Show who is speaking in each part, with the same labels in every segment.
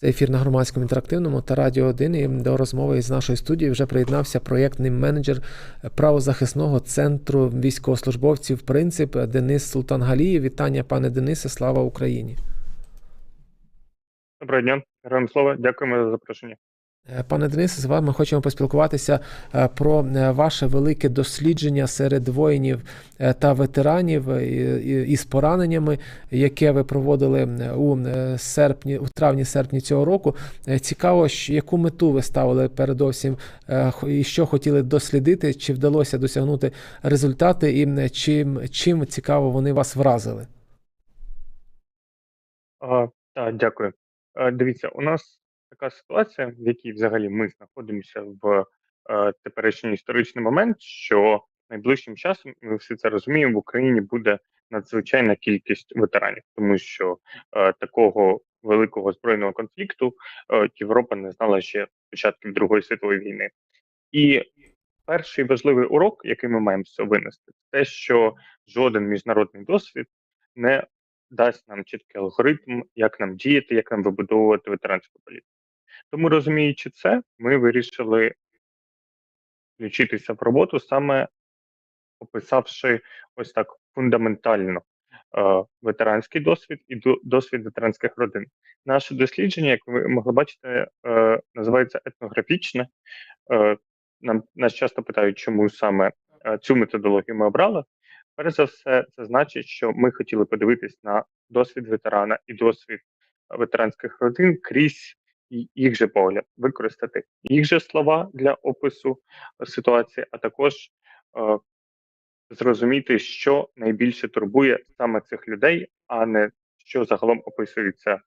Speaker 1: Це ефір на громадському інтерактивному та радіо 1. І до розмови із нашої студії вже приєднався проєктний менеджер правозахисного центру військовослужбовців Принцип Денис Султангалієв. Вітання, пане Денисе, слава Україні.
Speaker 2: Доброго дня, героям слова. Дякуємо за запрошення.
Speaker 1: Е, Пане Денисе, з вами хочемо поспілкуватися е, про е, ваше велике дослідження серед воїнів та ветеранів із пораненнями, яке ви проводили у серпні, у травні-серпні цього року. Цікаво, яку мету ви ставили передовсім і що хотіли дослідити, чи вдалося досягнути результати, і чим, чим цікаво вони вас вразили.
Speaker 2: А, так, дякую. Дивіться, у нас така ситуація, в якій взагалі ми знаходимося в е, теперішній історичний момент, що найближчим часом, ми всі це розуміємо, в Україні буде надзвичайна кількість ветеранів, тому що е, такого великого збройного конфлікту е, Європа не знала ще початків Другої світової війни. І перший важливий урок, який ми маємо з цього винести, те, що жоден міжнародний досвід не дасть нам чіткий алгоритм, як нам діяти, як нам вибудовувати ветеранську політику. Тому, розуміючи це, ми вирішили включитися в роботу, саме описавши ось так фундаментально е, ветеранський досвід і досвід ветеранських родин. Наше дослідження, як ви могли бачити, е, називається етнографічне. Е, нам нас часто питають, чому саме е, цю методологію ми обрали. Перш за все, це значить, що ми хотіли подивитись на досвід ветерана і досвід ветеранських родин крізь їх же погляд, використати їх же слова для опису е, ситуації, а також е, зрозуміти, що найбільше турбує саме цих людей, а не що загалом описується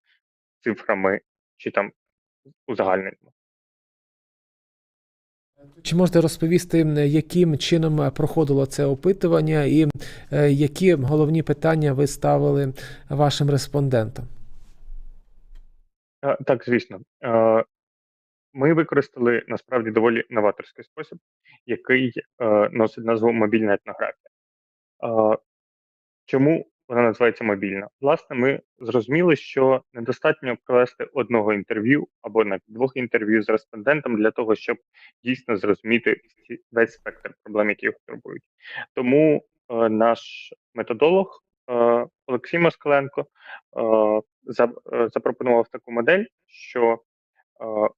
Speaker 2: цифрами чи там узагальненнями.
Speaker 1: Чи можете розповісти, яким чином проходило це опитування, і е, які головні питання ви ставили вашим респондентам?
Speaker 2: Так, звісно. Ми використали насправді доволі новаторський спосіб, який е, носить назву мобільна етнографія. Чому вона називається мобільна? Власне, ми зрозуміли, що недостатньо провести одного інтерв'ю або навіть двох інтерв'ю з респондентом для того, щоб дійсно зрозуміти весь спектр проблем, які їх турбують. Тому е, наш методолог е, Олексій Москаленко е, е, запропонував таку модель, що е,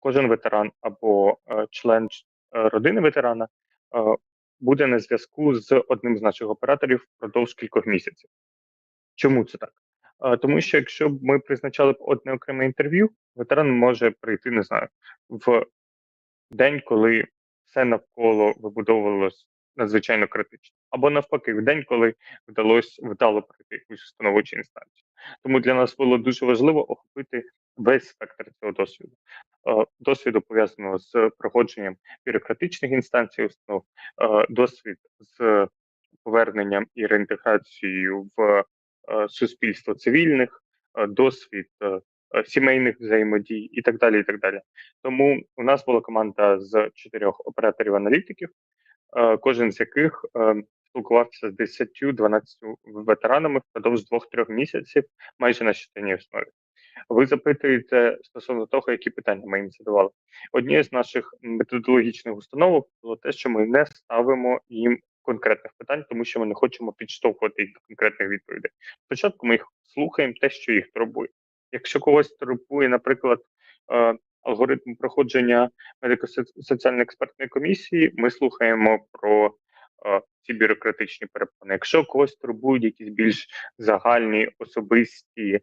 Speaker 2: кожен ветеран або член родини ветерана буде на зв'язку з одним з наших операторів впродовж кількох місяців. Чому це так? Тому що якщо б ми призначали б одне окреме інтерв'ю, ветеран може прийти, не знаю, в день, коли все навколо вибудовувалось надзвичайно критично, або навпаки, в день, коли вдалося вдало пройти якусь установу інстанцію. Тому для нас було дуже важливо охопити весь спектр цього досвіду, Е, досвіду пов'язаного з проходженням бюрократичних інстанцій, установ, е, досвід з поверненням і реінтеграцією в е, суспільство цивільних, досвід сімейних взаємодій і так далі. і так далі. Тому у нас була команда з чотирьох операторів-аналітиків, кожен з яких е, спілкувався з 10-12 ветеранами впродовж 2-3 місяців, майже на щоденній основі. Ви запитуєте стосовно того, які питання ми їм задавали. Однією з наших методологічних установок було те, що ми не ставимо їм конкретних питань, тому що ми не хочемо підштовхувати їх до конкретних відповідей. Спочатку ми їх слухаємо те, що їх турбує. Якщо когось турбує, наприклад, е, алгоритм проходження медико-соціальної експертної комісії, ми слухаємо про е, ці бюрократичні перепони. Якщо когось турбують якісь більш загальні особисті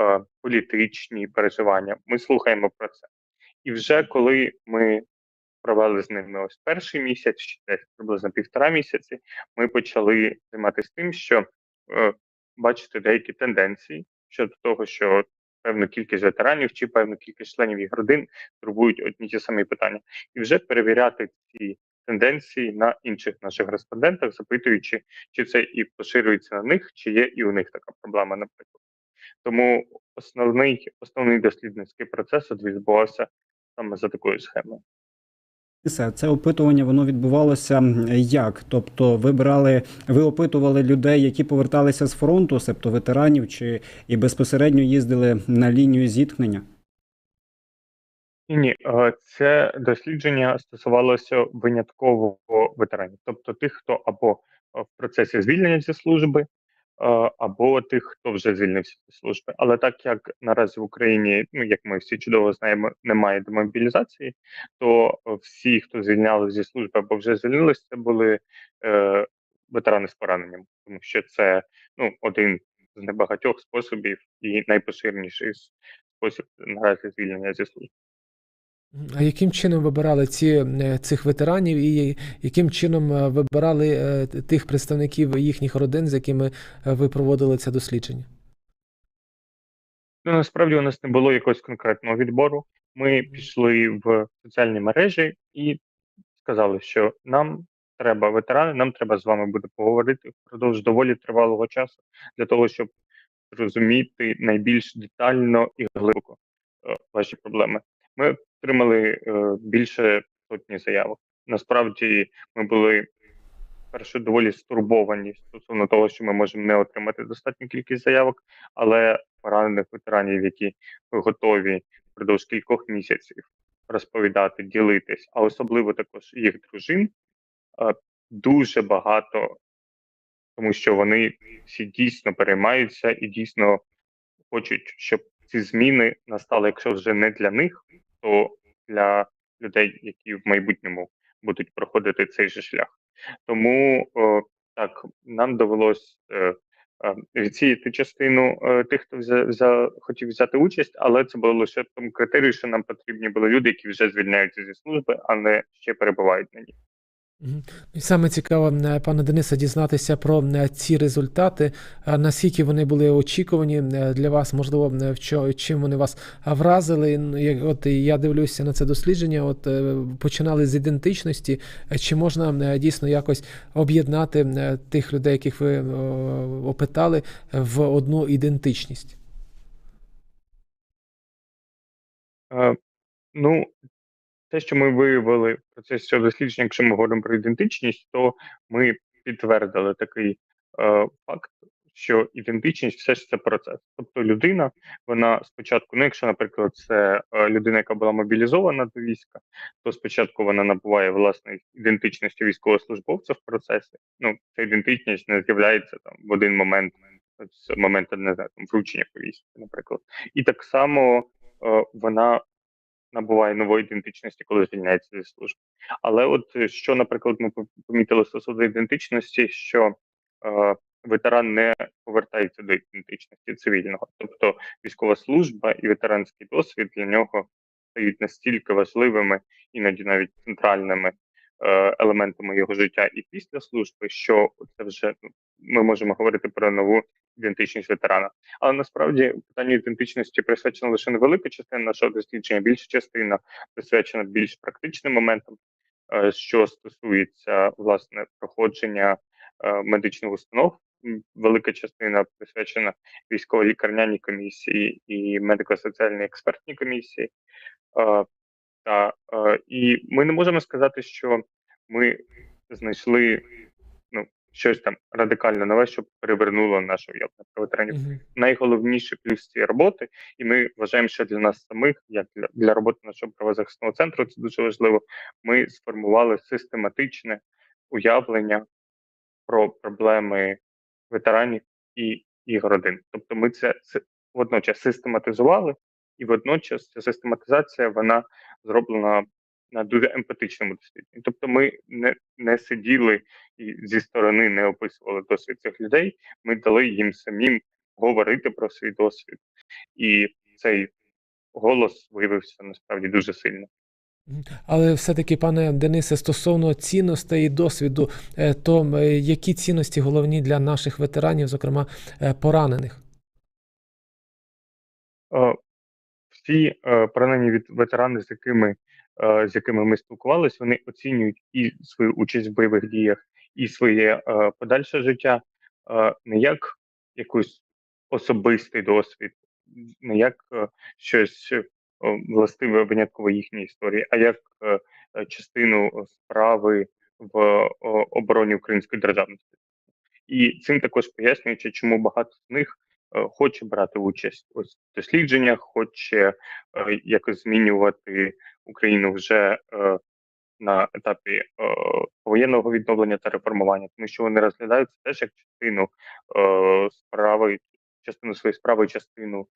Speaker 2: е, політичні переживання, ми слухаємо про це. І вже коли ми провели з ними ось перший місяць, чи десь приблизно півтора місяці, ми почали займатися тим, що е, бачити деякі тенденції щодо того, що певну кількість ветеранів чи певну кількість членів їх родин турбують одні ті самі питання, і вже перевіряти ці тенденції на інших наших респондентах, запитуючи, чи це і поширюється на них, чи є і у них така проблема, наприклад. Тому основний основний дослідницький процес відбувався саме за такою схемою.
Speaker 3: Це опитування воно відбувалося як? Тобто, ви брали, ви опитували людей, які поверталися з фронту, себто ветеранів, чи і безпосередньо їздили на лінію зіткнення?
Speaker 2: Ні, е, це дослідження стосувалося винятково ветеранів, тобто тих, хто або е, в процесі звільнення зі служби, або тих, хто вже звільнився зі служби. Але так як наразі в Україні, ну як ми всі чудово знаємо, немає демобілізації, то е, всі, хто звільняли зі служби або вже звільнилися, це були е, ветерани з пораненням, тому що це ну один з небагатьох способів і найпоширеніший спосіб наразі звільнення зі служби.
Speaker 1: А яким чином вибирали ці, е, цих ветеранів і яким чином е, вибирали е, тих представників їхніх родин, з якими ви проводили це дослідження?
Speaker 2: Ну, насправді у нас не було якогось конкретного відбору. Ми пішли в соціальні мережі і сказали, що нам треба ветерани, нам треба з вами буде поговорити впродовж доволі тривалого часу для того, щоб зрозуміти найбільш детально і глибоко ваші проблеми. Ми отримали е, більше сотні заявок. Насправді ми були перше доволі стурбовані стосовно того, що ми можемо не отримати достатню кількість заявок, але поранених ветеранів, які готові впродовж кількох місяців розповідати, ділитись, а особливо також їх дружин, е, дуже багато, тому що вони всі дійсно переймаються і дійсно хочуть, щоб ці зміни настали, якщо вже не для них, то для людей, які в майбутньому будуть проходити цей же шлях. Тому о, так нам довелось е, е, відсіяти частину е, тих, хто взя, взя, хотів взяти участь, але це було лише тому критерію, що нам потрібні були люди, які вже звільняються зі служби, а не ще перебувають на ній.
Speaker 1: І саме цікаво, е, пане Денисе, дізнатися про е, ці результати, е, наскільки вони були очікувані для вас, можливо, чим вони вас вразили. Ну, як- От я дивлюся на це дослідження, от починали з ідентичності. Чи можна дійсно якось об'єднати тих людей, яких ви опитали, в одну ідентичність?
Speaker 2: Ну, те, що ми виявили в процесі цього дослідження, якщо ми говоримо про ідентичність, то ми підтвердили такий е, факт, що ідентичність все ж це процес. Тобто людина, вона спочатку, ну якщо, наприклад, це е, людина, яка була мобілізована до війська, то спочатку вона набуває власної ідентичності військовослужбовця в процесі. Ну, ця ідентичність не з'являється там в один момент, з моменту не знаю, там, вручення повістки, наприклад. І так само е, вона набуває нової ідентичності, коли звільняється зі служби. Але от е, що, наприклад, ми помітили стосовно ідентичності, що е, ветеран не повертається до ідентичності цивільного, тобто військова служба і ветеранський досвід для нього стають настільки важливими, іноді навіть центральними е, елементами його життя і після служби, що це вже ну, ми можемо говорити про нову ідентичність ветерана. Але насправді питанню ідентичності присвячена лише невелика частина нашого дослідження, більша частина присвячена більш практичним моментам, е, що стосується власне проходження е, медичних установ. Велика частина присвячена військово-лікарняній комісії і медико-соціальній експертній комісії. Е, Та і ми не можемо сказати, що ми знайшли щось там радикально нове, що перевернуло наше уявлення про ветеранів
Speaker 1: Мгм.
Speaker 2: найголовніший плюс цієї роботи, і ми вважаємо, що для нас самих, як для, для роботи нашого правозахисного центру, це дуже важливо. Ми сформували систематичне уявлення про проблеми ветеранів і їх родин. Тобто, ми це водночас систематизували, і водночас ця систематизація вона зроблена на дуже емпатичному дослідженні. Тобто, ми не, не сиділи і зі сторони не описували досвід цих людей. Ми дали їм самим говорити про свій досвід, і цей голос виявився насправді дуже сильно.
Speaker 1: Але все-таки, пане Денисе, стосовно цінностей і досвіду, е, то е, які цінності головні для наших ветеранів, зокрема е, поранених?
Speaker 2: Всі поранені від ветерани, з якими, з якими ми спілкувалися, вони оцінюють і свою участь в бойових діях, і своє е, подальше життя е, не як якийсь особистий досвід, не як е, щось е, властиве винятково їхній історії, а як е, е, частину справи в обороні української державності. І цим також пояснюючи, чому багато з них е, хоче брати участь ось в дослідженнях, хоче е, якось змінювати Україну вже е, на етапі е, воєнного відновлення та реформування, тому що вони розглядають це теж як частину е, справи, частину своєї справи, частину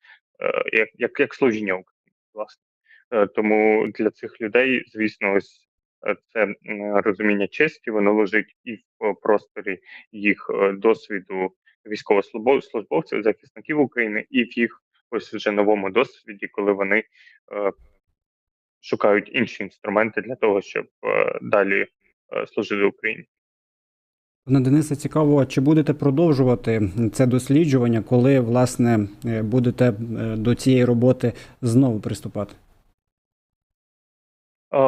Speaker 2: е, як, як, як служіння України, власне. Е, тому для цих людей, звісно, ось е, це розуміння честі, воно лежить і в е, просторі їх е, досвіду військовослужбовців, захисників України, і в їх ось вже новому досвіді, коли вони шукають інші інструменти для того, щоб е, далі е, служити Україні.
Speaker 3: Пане Денисе, цікаво, чи будете продовжувати це досліджування, коли власне е, будете до цієї роботи знову приступати?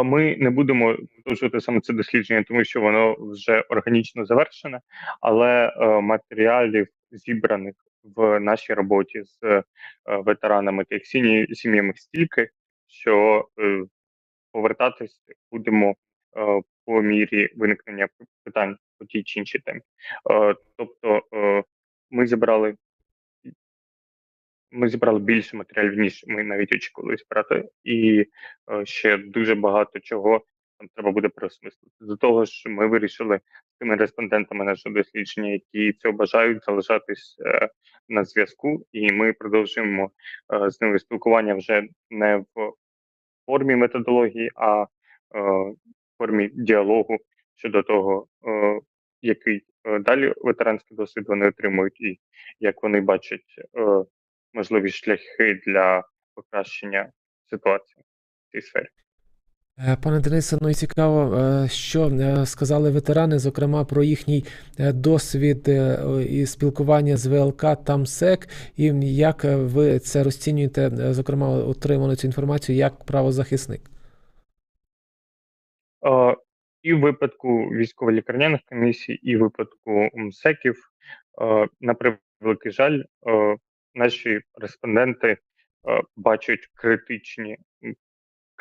Speaker 2: Ми не будемо продовжувати саме це дослідження, тому що воно вже органічно завершене, але матеріалів зібраних в нашій роботі з ветеранами та їх сім'ями стільки, що е, повертатись будемо е, по мірі виникнення питань по тій чи іншій темі. Е, Тобто е, ми зібрали ми зібрали більше матеріалів, ніж ми навіть очікували зібрати, і е, ще дуже багато чого там треба буде переосмислити. До того ж, ми вирішили з тими респондентами нашого дослідження, які цього бажають залишатись е, на зв'язку, і ми продовжуємо е, з ними спілкування вже не в формі методології, а е, в формі діалогу щодо того, е, який е, далі ветеранський досвід вони отримують, і як вони бачать е, можливі шляхи для покращення ситуації в цій сфері.
Speaker 1: Е, Пане Денисе, ну і цікаво, е, що е, сказали ветерани, зокрема про їхній досвід і спілкування з ВЛК ТАМСЕК, і як ви це розцінюєте, зокрема, отриману цю інформацію як правозахисник?
Speaker 2: І в випадку військово-лікарняних комісій, і в випадку МСЕКів, на превеликий жаль, наші респонденти бачать критичні,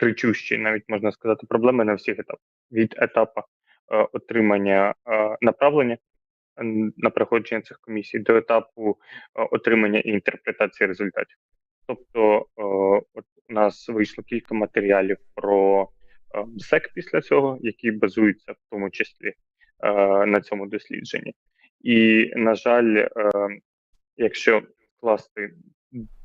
Speaker 2: кричущі, навіть можна сказати, проблеми на всіх етапах. Від етапу е, отримання е, направлення на проходження цих комісій до етапу е, отримання і інтерпретації результатів. Тобто, е, от у нас вийшло кілька матеріалів про е, після цього, які базуються в тому числі е, на цьому дослідженні. І, на жаль, якщо скласти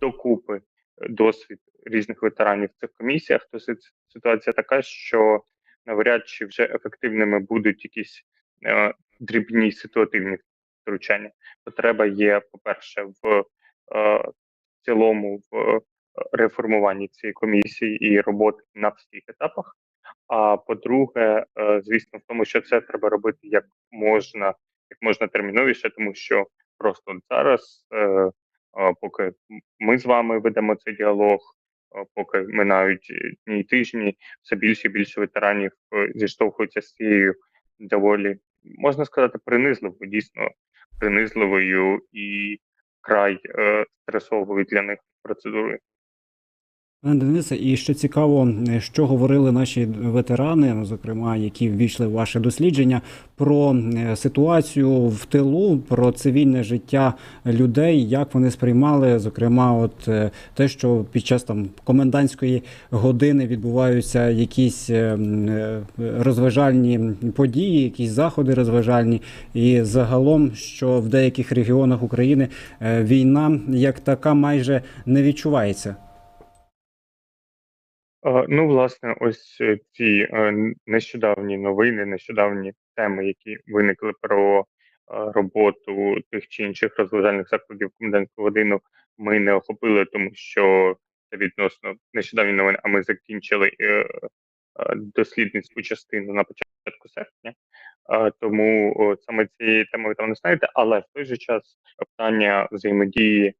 Speaker 2: докупи досвід різних ветеранів в цих комісіях, то ситуація така, що навряд чи вже ефективними будуть якісь е, дрібні ситуативні втручання. Потреба є, по-перше, в е, цілому в е, реформуванні цієї комісії і роботи на всіх етапах. А по-друге, е, звісно, в тому, що це треба робити як можна, як можна терміновіше, тому що просто зараз, е, поки ми з вами ведемо цей діалог, е, поки минають дні і тижні, все більше і більше ветеранів е, зіштовхуються з цією доволі, можна сказати, принизливою, дійсно принизливою і край е, стресовою для них процедурою.
Speaker 3: Пане Денисе, і ще цікаво, що говорили наші ветерани, ну, зокрема, які ввійшли в ваше дослідження, про е, ситуацію в тилу, про цивільне життя людей, як вони сприймали, зокрема, от е, те, що під час там комендантської години відбуваються якісь е, розважальні події, якісь заходи розважальні, і загалом, що в деяких регіонах України війна як така майже не відчувається.
Speaker 2: Е, Ну, власне, ось е, ці е, нещодавні новини, нещодавні теми, які виникли про роботу тих чи інших розважальних закладів в комендантську годину, ми не охопили, тому що це відносно нещодавні новини, а ми закінчили дослідницьку частину на початку серпня. Тому саме цієї теми ви там не знаєте, але в той же час питання взаємодії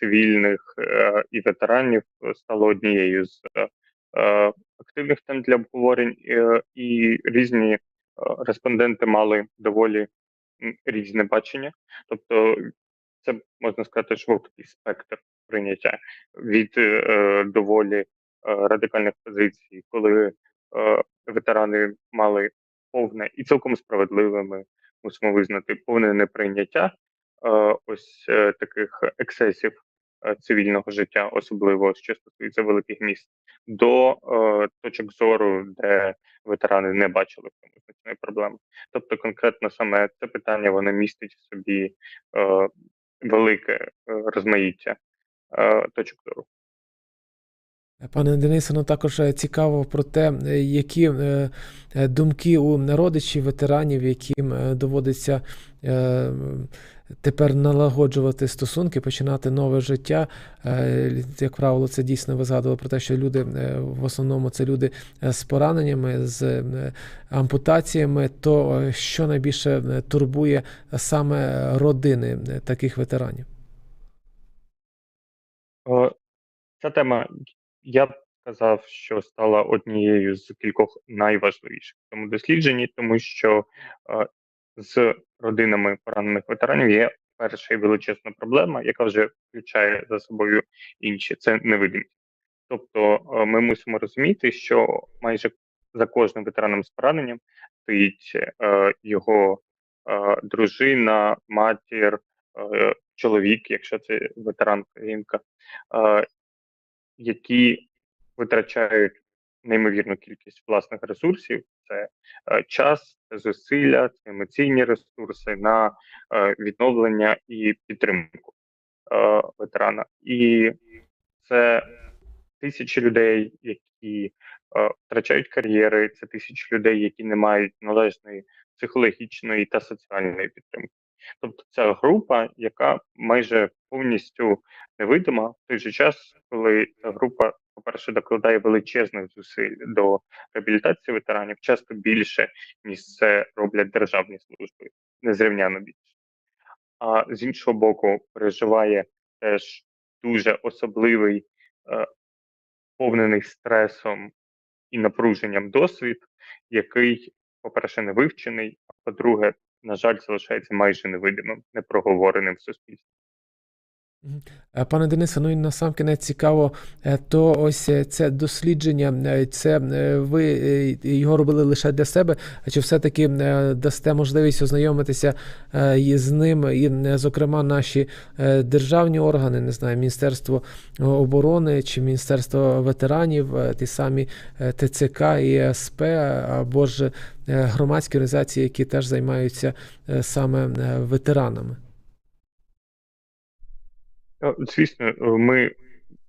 Speaker 2: цивільних і ветеранів стало однією з активних тем для обговорень, е, і різні е, респонденти мали доволі різне бачення. Тобто, це можна сказати, широкий спектр прийняття від е, доволі е, радикальних позицій, коли е, ветерани мали повне і цілком справедливе, ми мусимо визнати повне неприйняття е, ось е, таких ексцесів е, цивільного життя, особливо що стосується великих міст, до е, точок зору, де ветерани не бачили в цьому значної проблеми. Тобто, конкретно саме це питання воно містить в собі е, велике е, розмаїття е, точок зору.
Speaker 1: Пане Денисе, ну також е, цікаво про те, е, які е, е, думки у родичів ветеранів, яким е, доводиться е, тепер налагоджувати стосунки, починати нове життя. Е, Як правило, це дійсно ви згадували про те, що люди е, в основному це люди е, з пораненнями, з ампутаціями. То що найбільше турбує саме родини таких ветеранів?
Speaker 2: Ця тема, я б сказав, що стала однією з кількох найважливіших в цьому дослідженні, тому що з родинами поранених ветеранів є перша і величезна проблема, яка вже включає за собою інші. Це невидимість. Тобто е, ми мусимо розуміти, що майже за кожним ветераном з пораненням стоїть е, його е, дружина, матір, е, чоловік, якщо це ветеранка жінка, е, які витрачають неймовірну кількість власних ресурсів: це е, час, зусилля, емоційні ресурси на е, відновлення і підтримку е, ветерана. І це тисячі людей, які втрачають кар'єри, це тисячі людей, які не мають належної психологічної та соціальної підтримки. Тобто це група, яка майже повністю невидима в той же час, коли ця група, по-перше, докладає величезних зусиль до реабілітації ветеранів, часто більше, ніж це роблять державні служби, незрівняно більше. А з іншого боку, переживає теж дуже особливий, е, повнений стресом і напруженням досвід, який, по-перше, не вивчений, а по-друге, на жаль, залишається майже невидимим, непроговореним в суспільстві.
Speaker 1: Е, Пане Денисе, ну і насамкінець цікаво, е, то ось е, це дослідження, це ви його робили лише для себе, чи все-таки дасте можливість ознайомитися з ним, і, зокрема, наші державні органи, не знаю, Міністерство оборони чи Міністерство ветеранів, ті самі ТЦК і СП, або ж громадські організації, які теж займаються саме ветеранами?
Speaker 2: Е, Звісно, е, ми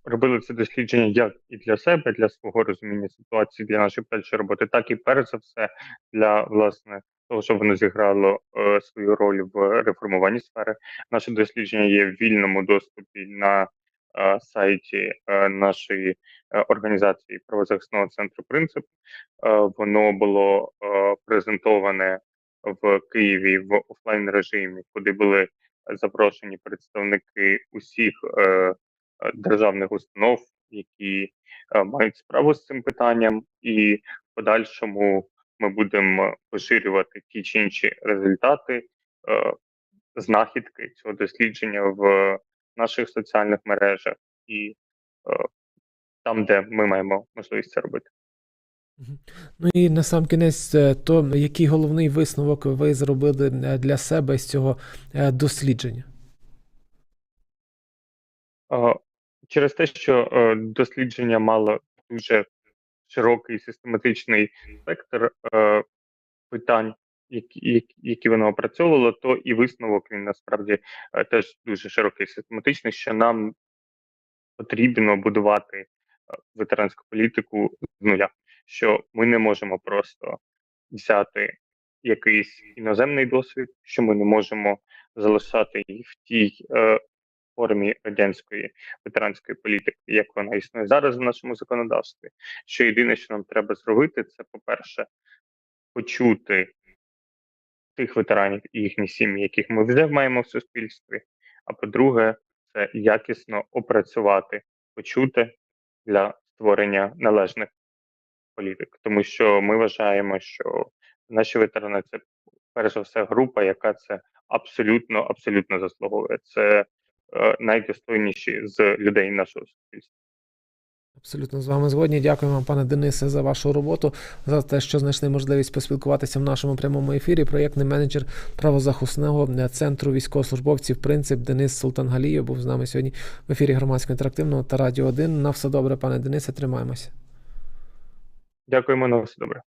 Speaker 2: робили це дослідження як і для себе, для свого розуміння ситуації, для нашої подальшої роботи, так і перш за все для власне того, щоб воно зіграло е, свою роль в реформуванні сфери. Наше дослідження є в вільному доступі на е, сайті е, нашої е, організації правозахисного центру Принцип. Воно було презентоване в Києві в офлайн режимі, куди були запрошені представники усіх е, е, державних установ, які е, мають справу з цим питанням, і в подальшому ми будемо поширювати ті чи інші результати, е, знахідки цього дослідження в наших соціальних мережах і е, там, де ми маємо можливість це робити.
Speaker 1: Ну і на сам кінець, е, то який головний висновок ви зробили е, для себе з цього е, дослідження?
Speaker 2: Через те, що дослідження мало дуже широкий систематичний спектр питань, які, воно опрацьовувало, то і висновок він насправді теж дуже широкий систематичний, що нам потрібно будувати ветеранську політику з нуля, що ми не можемо просто взяти якийсь іноземний досвід, що ми не можемо залишати її в тій е, формі радянської ветеранської політики, як вона існує зараз в нашому законодавстві. Що єдине, що нам треба зробити, це, по-перше, почути тих ветеранів і їхні сім'ї, яких ми вже маємо в суспільстві. А по-друге, це якісно опрацювати, почути для створення належних політик. Тому що ми вважаємо, що наші ветерани це перш за все група, яка це абсолютно абсолютно заслуговує. Це е, найдостойніші з людей нашого суспільства.
Speaker 1: Абсолютно з вами згодні. Дякую вам, пане Денисе, за вашу роботу, за те, що знайшли можливість поспілкуватися в нашому прямому ефірі. Проєктний менеджер правозахисного центру військовослужбовців Принцип Денис Султангалієв був з нами сьогодні в ефірі громадського інтерактивного та радіо 1. На все добре, пане Денисе, тримаємося.
Speaker 2: Дякуємо на все добре.